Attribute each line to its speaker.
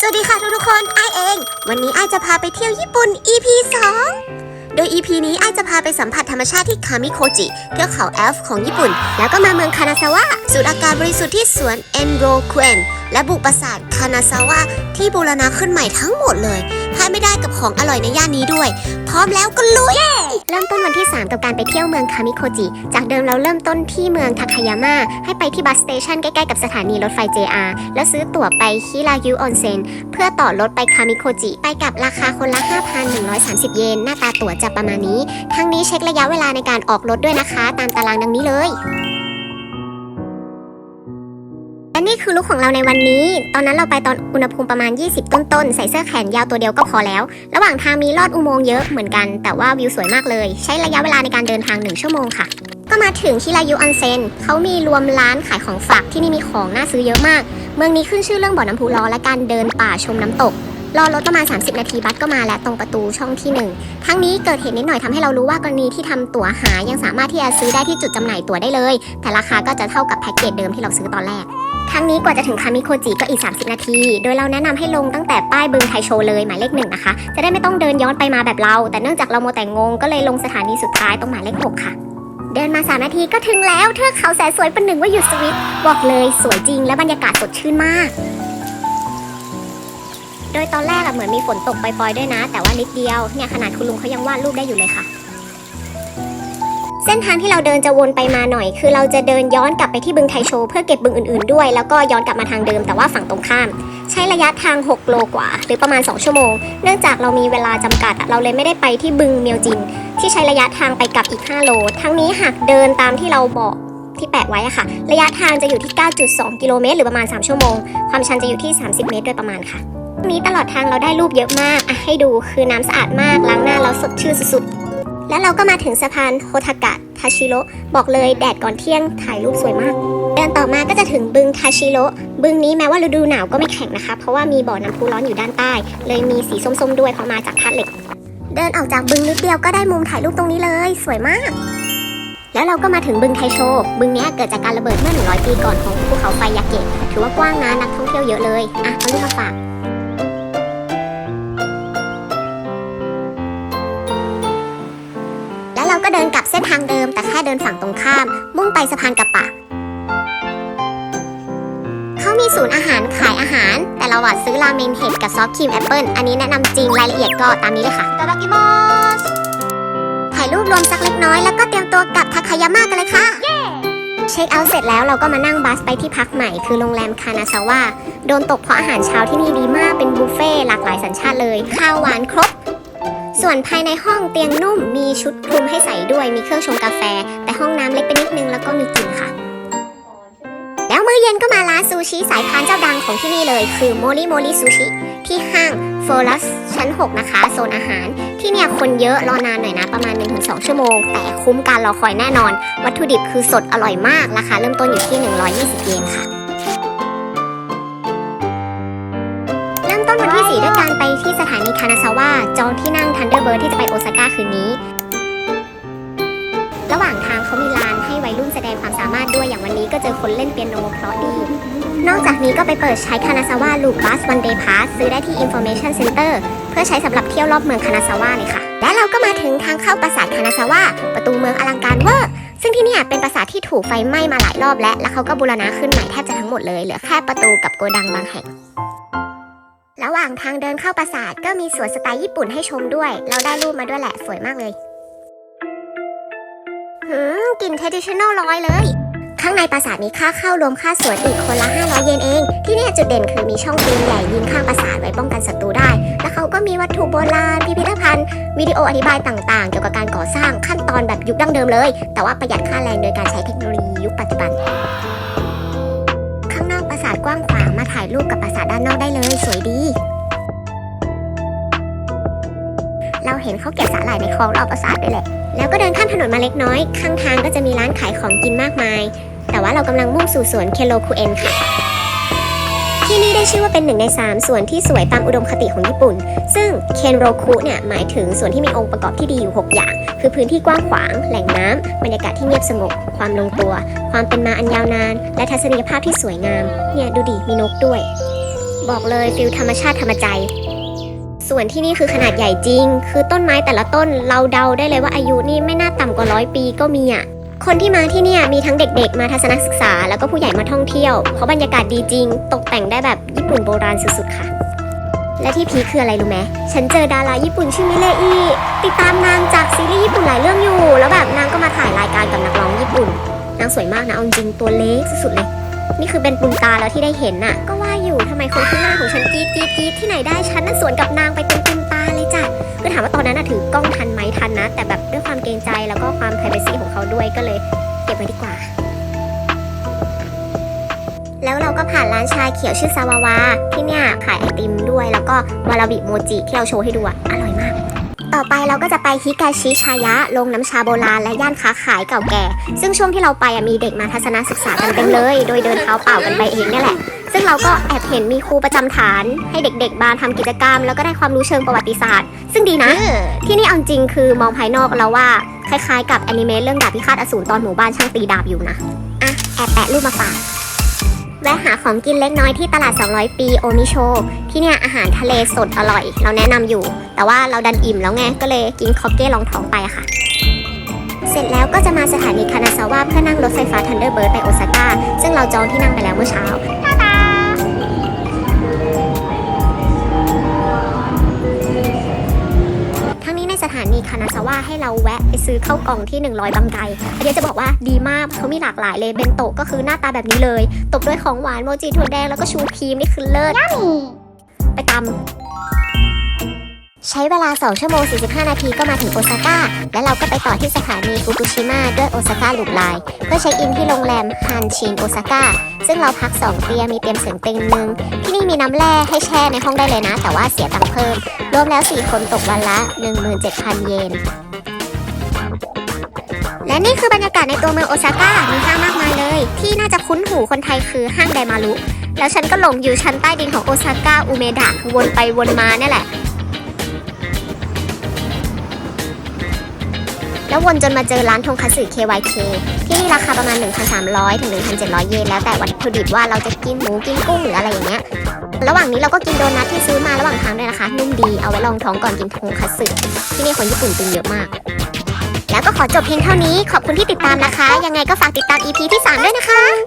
Speaker 1: สวัสดีค่ะทุกทุกคนไอเอง วันนี้ไอจะพาไปเที่ยวญี่ปุ่น EP 2 โดย EP นี้ไอจะพาไปสัมผัสธรรมชาติที่คามิโคจิเทือกเขาแอลฟ์ของญี่ปุ่น แล้วก็มาเมืองคานาซาวะสูดอากาศบริสุทธิ์ที่สวนเอนโรควนและบุกปราสาทคานาซาวะที่บูรณะขึ้นใหม่ทั้งหมดเลย พลาดไม่ได้กับของอร่อยในย่านนี้ด้วย พร้อมแล้วก็ลุย เริ่มต้นวันที่ 3 กับการไปเที่ยวเมืองคามิโคจิ จากเดิมเราเริ่มต้นที่เมืองทาคายาม่าให้ไปที่บัสสเตชันใกล้ๆกับสถานีรถไฟ JR แล้วซื้อตั๋วไปฮิรายุออนเซ็นเพื่อต่อรถไปคามิโคจิ ไปกับราคาคนละ 5,130 เยน หน้าตาตั๋วจะประมาณนี้ ทั้งนี้เช็คระยะเวลาในการออกรถด้วยนะคะ ตามตารางดังนี้เลย นี่คือลุคของเราในวันนี้ ตอนนั้นเราไปตอนอุณหภูมิประมาณ 20 ต้นๆ ใส่เสื้อแขนยาวตัวเดียวก็พอแล้ว ระหว่างทางมีลอดอุโมงค์เยอะเหมือนกัน แต่ว่าวิวสวยมากเลย ใช้ระยะเวลาในการเดินทาง 1 ชั่วโมงค่ะ ก็มาถึงฮิรายุออนเซ็นเขามีรวมร้านขายของฝากที่นี่มีของน่าซื้อเยอะมาก เมืองนี้ขึ้นชื่อเรื่องบ่อน้ำพุร้อนและการเดินป่าชมน้ำตกรอรถประมาณ 30 นาทีบัสก็มาแล้วตรงประตูช่องที่ 1 ทั้งนี้เกิดเหตุนิดหน่อยทำให้เรารู้ว่ากรณีที่ทำตั๋วหายังสามารถที่จะซื้อได้ที่จุดจำหน่ายตั๋วได้เลย แต่ราคาก็จะเท่ากับแพ็กเกจเดิมที่เราซื้อตอนแรก ทั้งนี้กว่าจะถึงคามิโคจิก็อีก 30 นาที โดยเราแนะนำให้ลงตั้งแต่ป้ายบึงไทโชเลยหมายเลขหนึ่งนะคะ จะได้ไม่ต้องเดินย้อนไปมาแบบเรา แต่เนื่องจากเราโมแต่งงก็เลยลงสถานีสุดท้ายตรงหมายเลขหกค่ะ เดินมา 3 นาทีก็ถึงแล้วเทือกเขาแสนสวยเป็นหนึ่งว่าอยู่สวิตบอกเลยสวยจริงและบรรยากาศสดชื่นมากโดยตอนแรกอะเหมือนมีฝนตกปล่อยๆด้วยนะ แต่ว่านิดเดียวเนี่ยขนาดคุณลุงเขายังวาดรูปได้อยู่เลยค่ะ เส้นทางที่เราเดินจะวนไปมาหน่อย คือเราจะเดินย้อนกลับไปที่บึงไทโชเพื่อเก็บบึงอื่นๆด้วย แล้วก็ย้อนกลับมาทางเดิมแต่ว่าฝั่งตรงข้าม ใช้ระยะทาง 6 โลกว่า หรือประมาณ 2 ชั่วโมง เนื่องจากเรามีเวลาจำกัด เราเลยไม่ได้ไปที่บึงเมียวจิน ที่ใช้ระยะทางไปกลับอีก 5 โล ทั้งนี้หากเดินตามที่เราบอกที่แปะไว้อะค่ะ ระยะทางจะอยู่ที่ 9.2 กิโลเมตรหรือประมาณ 3 ชั่วโมง ความชันจะอยู่ที่ 30 เมตรโดยประมาณค่ะ นี้ตลอดทางเราได้รูปเยอะมากอะให้ดูคือน้ำสะอาดมากล้างหน้าแล้วสดชื่นสุดๆ แล้วเราก็มาถึงสะพานโฮทากะทาชิโรบอกเลยแดดก่อนเที่ยงถ่ายรูปสวยมาก เดินต่อมาก็จะถึงบึงทาชิโรบึงนี้แม้ว่าฤดูหนาวก็ไม่แข็งนะคะ เพราะว่ามีบ่อน้ำพุร้อนอยู่ด้านใต้ เลยมีสีส้มๆด้วยเพราะมาจากธาตุเหล็ก เดินออกจากบึงนิดเดียวก็ได้มุมถ่ายรูปตรงนี้เลย สวยมาก แล้วเราก็มาถึงบึงไทโช บึงนี้เกิดจากการระเบิดเมื่อ 100 ปีก่อนของภูเขาไฟยาเกะถือว่ากว้างนะนักท่องเที่ยวเยอะเลยอะเอารูปมาฝาก ส้นทางเดิมแต่แค่เดินฝั่งตรงข้าม มุ่งไปสะพานกระปะ เขามีศูนย์อาหารขายอาหาร แต่เราอะซื้อราเมงเห็ดกับซอฟต์ครีมแอปเปิลอันนี้แนะนำจริงรายละเอียดก็ตามนี้เลยค่ะตาดากิมอสถ่ายรูปรวมสักเล็กน้อยแล้วก็เตรียมตัวกลับทาคายาม่ากันเลยค่ะ เช็คเอาท์เสร็จแล้วเราก็มานั่งบัสไปที่พักใหม่คือโรงแรมคานาซาวะโดนตกเพราะอาหารเช้าที่นี่ดีมากเป็นบุฟเฟ่ต์หลากหลายสัญชาติเลย ข้าวหวานครบ ส่วนภายในห้องเตียงนุ่มมีชุดคลุมให้ใส่ด้วยมีเครื่องชงกาแฟ แต่ห้องน้ำเล็กไปนิดนึงแล้วก็มีกลิ่นค่ะ แล้วมื้อเย็นก็มาร้านซูชิสายพานเจ้าดังของที่นี่เลย คือโมริโมริซูชิที่ห้างโฟลัสชั้น 6 นะคะ โซนอาหาร ที่เนี่ยคนเยอะรอนานหน่อยนะ ประมาณ 1-2 ชั่วโมง แต่คุ้มการรอคอยแน่นอน วัตถุดิบคือสดอร่อยมาก ราคาเริ่มต้นอยู่ที่ 120 เยนค่ะ คานาซาวะจองที่นั่งทันเดอร์เบิร์ดที่จะไปโอซาก้าคืนนี้ ระหว่างทางเขามีลานให้วัยรุ่นแสดงความสามารถด้วยอย่างวันนี้ก็เจอคนเล่นเปียโนเพราะดี นอกจากนี้ก็ไปเปิดใช้คานาซาวะลูบัสวันเดย์พาสซื้อได้ที่ Information Center เพื่อใช้สำหรับเที่ยวรอบเมืองคานาซาวะเลยค่ะ และเราก็มาถึงทางเข้าปราสาทคานาซาวะประตูเมืองอลังการเวอร์ซึ่งที่นี่เป็นปราสาทที่ถูกไฟไหม้มาหลายรอบแล้ว แล้วเขาก็บูรณะขึ้นใหม่แทบจะทั้งหมดเลย เหลือแค่ประตูกับโกดังบางแห่ง ระหว่างทางเดินเข้าปราสาทก็มีสวนสไตล์ญี่ปุ่นให้ชมด้วย เราได้รูปมาด้วยแหละสวยมากเลยหืมกลิ่น traditional ร้อยเลย ข้างในปราสาทมีค่าเข้ารวมค่าสวนอีกคนละ 500 เยนเอง ที่เนี่ยจุดเด่นคือมีช่องปืนใหญ่ยิงข้างปราสาทไว้ป้องกันศัตรูได้ แล้วเขาก็มีวัตถุโบราณพิพิธภัณฑ์ วิดีโออธิบายต่างๆ เกี่ยวกับการก่อสร้างขั้นตอนแบบยุคดั้งเดิมเลย แต่ว่าประหยัดค่าแรงโดยการใช้เทคโนโลยียุคปัจจุบันายรูปกับปราสาทด้านนอกได้เลย สวยดี เราเห็นเขาเก็บสาหร่ายในคลองรอบปราสาทด้วยแหละ แล้วก็เดินข้ามถนนมาเล็กน้อย ข้างทางก็จะมีร้านขายของกินมากมาย แต่ว่าเรากำลังมุ่งสู่สวนเคโลคูเอนค่ะ ที่นี่ได้ชื่อว่าเป็นหนึ่งใน 3 ส่วนที่สวยตามอุดมคติของญี่ปุ่น ซึ่งเคนโรคุเนี่ยหมายถึงส่วนที่มีองค์ประกอบที่ดีอยู่ 6 อย่าง คือพื้นที่กว้างขวาง แหล่งน้ำบรรยากาศที่เงียบสงบ ความลงตัว ความเป็นมาอันยาวนาน และทัศนียภาพที่สวยงาม เนี่ยดูดิมีนกด้วย บอกเลยฟิลธรรมชาติธรรมใจ ส่วนที่นี่คือขนาดใหญ่จริง คือต้นไม้แต่ละต้นเราเดาได้เลยว่าอายุนี่ไม่น่าต่ำกว่าร้อยปีก็มีอะ คนที่มาที่เนี่ยมีทั้งเด็กๆ มาทัศนศึกษา แล้วก็ผู้ใหญ่มาท่องเที่ยว เพราะบรรยากาศดีจริง ตกแต่งได้แบบญี่ปุ่นโบราณสุดๆค่ะ และที่พีคคืออะไรรู้ไหมฉันเจอดาราญี่ปุ่นชื่อมิเลอีติดตามนางจากซีรีส์ญี่ปุ่นหลายเรื่องอยู่ แล้วแบบนางก็มาถ่ายรายการกับนักร้องญี่ปุ่น นางสวยมากนะเอาจริงตัวเล็กสุดๆเลย นี่คือเป็นปุญตาแล้วที่ได้เห็นน่ะ ก็ว่าอยู่ทำไมคนข้างหน้าของฉันกรีดกรีดกรีดที่ไหนได้ฉันน่ะสวนกับนางไปเป็นปุญ คือถามว่าตอนนั้นถือกล้องทันไหมทันนะ แต่แบบด้วยความเกรงใจแล้วก็ความ p r i เวซีของเขาด้วยก็เลยเก็บไว้ดีกว่า แล้วเราก็ผ่านร้านชาเขียวชื่อซาวาวาที่เนี่ยขายไอติมด้วย แล้วก็วาราบิโมจิที่เราโชว์ให้ดูอะอร่อยมาก ต่อไปเราก็จะไปฮิกาชิชายะโรงน้ำชาโบราณและย่านค้าขายเก่าแก่ ซึ่งช่วงที่เราไปอะมีเด็กมาทัศนศึกษากันเต็มเลย โดยเดินเท้าเปล่ากันไปเองเนี่ยแหละ ซึ่งเราก็แอบเห็นมีครูประจำฐาน ให้เด็กๆมาทำกิจกรรม แล้วก็ได้ความรู้เชิงประวัติศาสตร์ ซึ่งดีนะ ที่นี่เอาจริงคือมองภายนอกแล้วว่าคล้ายๆ กับแอนิเมะเรื่องดาบพิฆาตอสูรตอนหมู่บ้านช่างตีดาบอยู่นะอะแอบแปะรูปมาฝาก แวะหาของกินเล็กน้อยที่ตลาด 200 ปีโอมิโช ที่เนี่ยอาหารทะเลสดอร่อย เราแนะนำอยู่ แต่ว่าเราดันอิ่มแล้วไง ก็เลยกินคอกเก้ลองท้องไปค่ะ เสร็จแล้วก็จะมาสถานีคานาซาวะเพื่อนั่งรถไฟฟ้าทันเดอร์เบิร์ดไปโอซาก้า ซึ่งเราจองที่นั่งไปแล้วเมื่อเช้าทั้งนี้ในสถานีคานาซาวะให้เราแวะ ไปซื้อข้าวกล่องที่ 100 บางไกเดี๋ยวจะบอกว่าดีมากเขามีหลากหลายเลยเบนโตะก็คือหน้าตาแบบนี้เลย ตบด้วยของหวานโมจิถั่วแดงแล้วก็ชูครีมนี่คือเลิศไปตำใช้เวลา 2 ชั่วโมง 45 นาทีก็มาถึงโอซาก้า และเราก็ไปต่อที่สถานีฟุกุชิมะด้วยโอซาก้าลูปไลน์เพื่อเช็คอินที่โรงแรมฮันชินโอซาก้า ซึ่งเราพัก 2 เตียงมีเตียงเสริมเตียงหนึ่ง ที่นี่มีน้ำแร่ให้แช่ในห้องได้เลยนะ แต่ว่าเสียตังค์เพิ่ม รวมแล้ว 4 คนตกวันละ 17,000 เยน และนี่คือบรรยากาศในตัวเมืองโอซาก้ามีห้างมากมายเลย ที่น่าจะคุ้นหูคนไทยคือห้างไดมารุแล้วฉันก็หลงอยู่ชั้นใต้ดินของโอซาก้าอุเมดะวนไปวนมาเนี่ยแหละ แล้ววนจนมาเจอร้านทงคัตสึ KYK ที่นี่ราคาประมาณ 1,300 ถึง 1,700 เยนแล้วแต่วัตถุดิบว่าเราจะกินหมูกินกุ้งหรืออะไรอย่างเงี้ยระหว่างนี้เราก็กินโดนัทที่ซื้อมาระหว่างทางด้วยนะคะ นุ่มดีเอาไว้ลองท้องก่อนกินทงคัตสึที่นี่คนญี่ปุ่นกินเยอะมาก แล้วก็ขอจบเพียงเท่านี้ ขอบคุณที่ติดตามนะคะ ยังไงก็ฝากติดตาม EP ที่ 3 ด้วยนะคะ